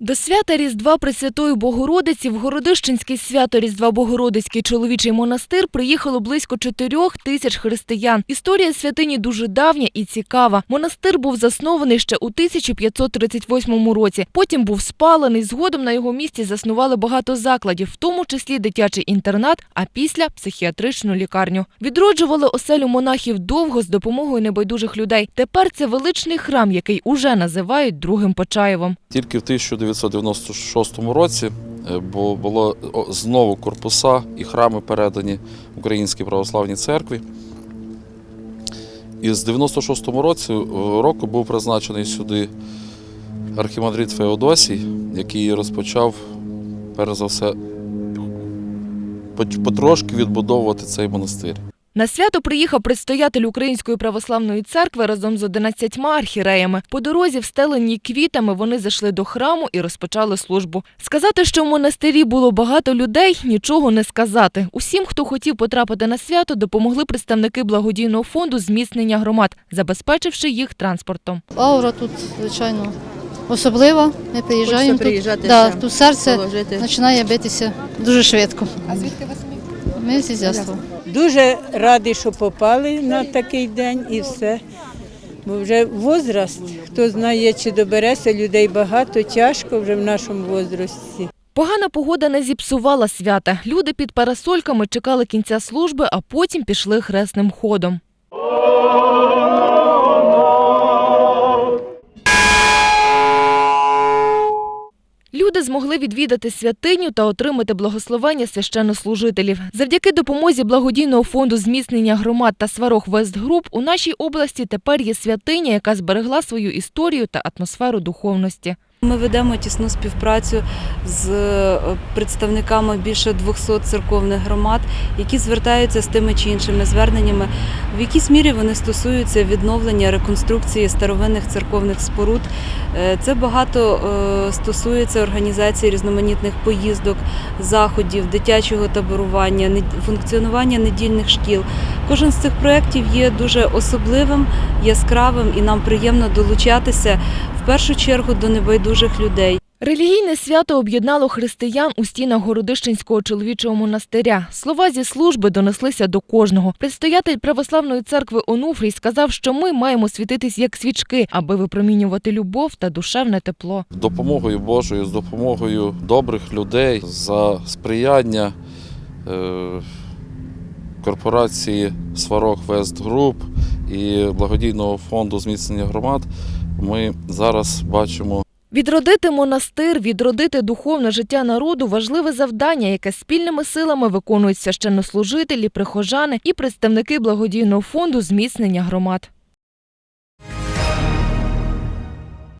До свята Різдва Пресвятої Богородиці в Городищенський свято Різдва Богородицький чоловічий монастир приїхало близько чотирьох тисяч християн. Історія святині дуже давня і цікава. Монастир був заснований ще у 1538 році. Потім був спалений. Згодом на його місці заснували багато закладів, в тому числі дитячий інтернат, а після психіатричну лікарню. Відроджували оселю монахів довго з допомогою небайдужих людей. Тепер це величний храм, який уже називають другим Почаєвом. Тільки в 1996 році е, було знову корпуса і храми передані Українській православній церкві. І з 96-му році, е, року був призначений сюди архімандрит Феодосій, який розпочав, перш за все, потрошки відбудовувати цей монастир. На свято приїхав предстоятель Української православної церкви разом з 11 архіреями. По дорозі, встелені квітами, вони зайшли до храму і розпочали службу. Сказати, що в монастирі було багато людей, нічого не сказати. Усім, хто хотів потрапити на свято, допомогли представники благодійного фонду зміцнення громад, забезпечивши їх транспортом. Аура тут, звичайно, особлива. Ми приїжджаємо тут. приїжджати да, тут серце положити. починає битися дуже швидко. А звідки ви самі? Ми з Ізяслава. Дуже раді, що попали на такий день і все. Бо вже возраст, хто знає, чи добереться людей багато, тяжко вже в нашому возрасті. Погана погода не зіпсувала свята. Люди під парасольками чекали кінця служби, а потім пішли хресним ходом. Змогли відвідати святиню та отримати благословення священнослужителів. Завдяки допомозі благодійного фонду зміцнення громад та сварог Вестгруп у нашій області тепер є святиня, яка зберегла свою історію та атмосферу духовності. Ми ведемо тісну співпрацю з е, представниками більше 200 церковних громад, які звертаються з тими чи іншими зверненнями. В якійсь мірі вони стосуються відновлення реконструкції старовинних церковних споруд. Е, Це багато е, стосується організації різноманітних поїздок, заходів, дитячого таборування, функціонування недільних шкіл. Кожен з цих проєктів є дуже особливим, яскравим і нам приємно долучатися в першу чергу до небайдужих людей. Релігійне свято об'єднало християн у стінах Городищенського чоловічого монастиря. Слова зі служби донеслися до кожного. Предстоятель православної церкви Онуфрій сказав, що ми маємо світитись як свічки, аби випромінювати любов та душевне тепло. допомогою Божою, з допомогою добрих людей, за сприяння е, корпорації Сварог Вест Груп і благодійного фонду зміцнення громад, ми зараз бачимо Відродити монастир, відродити духовне життя народу важливе завдання, яке спільними силами виконують священнослужителі, прихожани і представники благодійного фонду зміцнення громад.